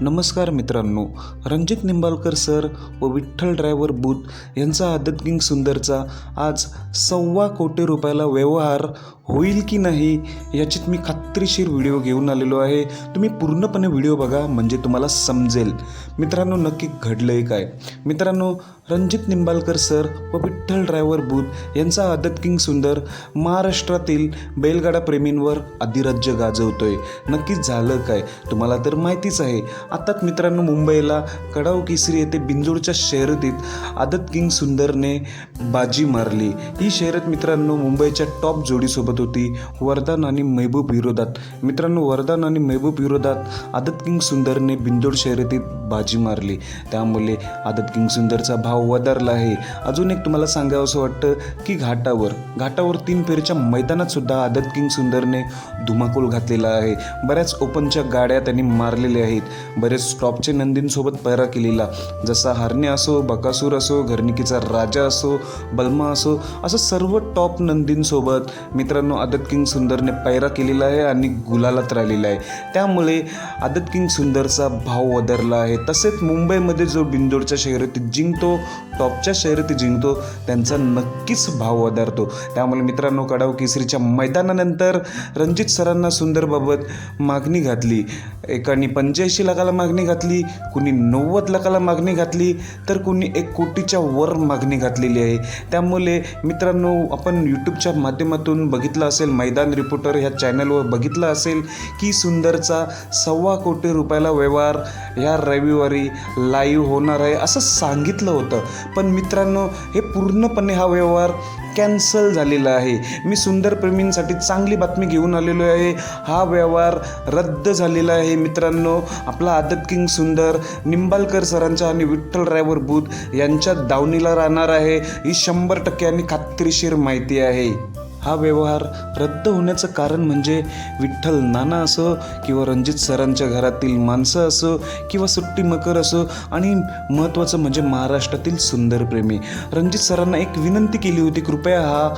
नमस्कार मित्रांनो रणजित निंबाळकर सर व विठ्ठल ड्रायव्हर बूथ यांचा आदत किंग सुंदरचा आज सव्वा कोटी रुपयाला व्यवहार होईल की नाही याचीत मी खात्रीशीर व्हिडिओ घेऊन आलेलो आहे. तुम्ही पूर्णपणे व्हिडिओ बघा म्हणजे तुम्हाला समजेल. मित्रांनो नक्की घडलं आहे काय? मित्रांनो रणजित निंबाळकर सर व विठ्ठल ड्रायव्हर बूथ यांचा आदत किंग सुंदर महाराष्ट्रातील बैलगाडा प्रेमींवर अधिराज्य गाजवतोय. नक्कीच झालं काय? तुम्हाला तर माहितीच आहे. आताच मित्रांनो मुंबईला कडाव केसरी येथे बिंजोडच्या शर्यतीत आदत किंग सुंदरने बाजी मारली. ही शर्यत मित्रांनो मुंबईच्या टॉप जोडीसोबत होती. वरदान आणि महबूब विरोधात. मित्रांनो वरदान आणि महबूब विरोधात आदत किंग सुंदरने बिंजोड शर्यतीत बाजी मारली. त्यामुळे आदत किंग सुंदरचा भाव वधारला आहे. अजून एक तुम्हाला सांगावं असं वाटतं की घाटावर घाटावर तीन फेरीच्या मैदानात सुद्धा आदत किंग सुंदरने धुमाकूल घातलेला आहे. बऱ्याच ओपनच्या गाड्या त्यांनी मारलेल्या आहेत. बरेच स्टॉपचे नंदींसोबत पैरा केलेला. जसा हरणे असो बकासूर असो घरनिकीचा राजा असो बल्मा असो असं सर्व टॉप नंदींसोबत मित्रांनो आदत किंग सुंदरने पैरा केलेला आहे आणि गुलालात राहिलेला आहे. त्यामुळे आदत किंग सुंदरचा भाव वधारला आहे. तसेच मुंबईमध्ये जो बिंदोडच्या शर्यतीत जिंकतो टॉपच्या शर्यती जिंकतो त्यांचा नक्कीच भाव वधारतो त्यामुळे मित्रांनो कडाव केसरीच्या मैदानानंतर रणजित सरांना सुंदरबाबत मागणी घातली. एकाने पंच्याऐंशी लाखाला मागणी घातली कुणी नव्वद लाखाला मागणी घातली तर कुणी एक कोटीच्या वर मागणी घातलेली आहे. त्यामुळे मित्रांनो आपण यूट्यूबच्या माध्यमातून बघितलं असेल मैदान रिपोर्टर ह्या चॅनलवर बघितलं असेल की सुंदरचा सव्वा कोटी रुपयाला व्यवहार ह्या रविवारी लाईव्ह होणार आहे असं सांगितलं होतं. पण मित्रांनो हे पूर्णपणे हा व्यवहार कॅन्सल झालेला आहे. मी सुंदर प्रेमींसाठी चांगली बातमी घेऊन आलेलो आहे. हा व्यवहार रद्द झालेला आहे मित्रांनो. आपला आदत किंग सुंदर निंबाळकर सरांच्या आणि विठ्ठल रायवर बूथ यांच्या दावणीला राहणार आहे. ही शंभर टक्के आणि खात्रीशीर माहिती आहे. हा व्यवहार रद्द होण्याचं कारण म्हणजे विठ्ठल नाना असो किंवा रणजित सरांच्या घरातील माणसं असो किंवा सुट्टी मकर असो आणि महत्त्वाचं म्हणजे महाराष्ट्रातील सुंदरप्रेमी रणजित सरांना एक विनंती केली होती कृपया हा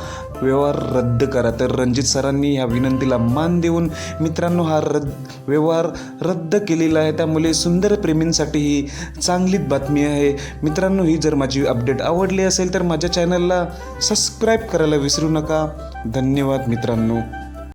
व्यवहार रद्द करा. तर रणजित सरांनी ह्या विनंतीला मान देऊन मित्रांनो हा रद्द व्यवहार रद्द केलेला आहे. त्यामुळे सुंदर प्रेमींसाठी ही चांगलीच बातमी आहे. मित्रांनो ही जर माझी अपडेट आवडली असेल तर माझ्या चॅनलला सबस्क्राईब करायला विसरू नका. धन्यवाद मित्रांनो.